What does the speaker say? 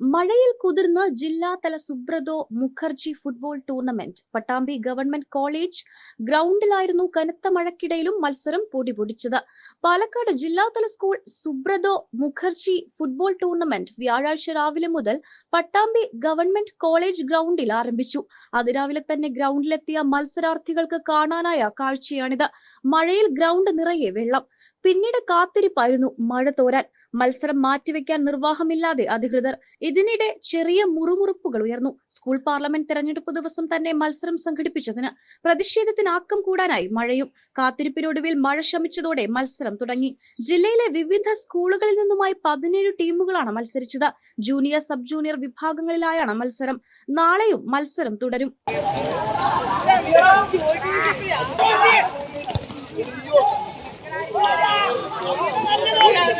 മഴയിൽ കുതിർന്ന് ജില്ലാതല Subroto Mukherjee football tournament. Pattambi government college ഗ്രൗണ്ടിലായിരുന്നു കനത്ത മഴക്കിടയിലും മത്സരം പൊടിപൊടിച്ചത്. പാലക്കാട് ജില്ലാതല school Subroto Mukherjee football tournament വ്യാഴാഴ്ച രാവിലെ മുതൽ പട്ടാമ്പി ഗവൺമെന്റ് കോളേജ് ഗ്രൗണ്ടിൽ ആരംഭിച്ചു. അതിരാവിലെ തന്നെ ഗ്രൗണ്ടിലെത്തിയ മത്സരാർത്ഥികൾക്ക് കാണാനായ കാഴ്ചയാണിത്. മഴയിൽ ഗ്രൗണ്ട് നിറയെ വെള്ളം. പിന്നീട് കാത്തിരിപ്പായിരുന്നു മഴ തോരാൻ. മത്സരം മാറ്റിവെക്കാൻ നിർവാഹമില്ലാതെ അധികൃതർ ഇതിനിടെ ചെറിയ മുറുമുറുപ്പുകൾ ഉയർന്നു സ്കൂൾ പാർലമെന്റ് തെരഞ്ഞെടുപ്പ് ദിവസം തന്നെ മത്സരം സംഘടിപ്പിച്ചതിന് പ്രതിഷേധത്തിന് ആക്കം കൂടാനായി മഴയും കാത്തിരിപ്പിനൊടുവിൽ മഴ ശമിച്ചതോടെ മത്സരം തുടങ്ങി ജില്ലയിലെ വിവിധ സ്കൂളുകളിൽ നിന്നുമായി പതിനേഴ് ടീമുകളാണ് മത്സരിച്ചത് ജൂനിയർ സബ് ജൂനിയർ വിഭാഗങ്ങളിലായാണ് മത്സരം നാളെയും മത്സരം തുടരും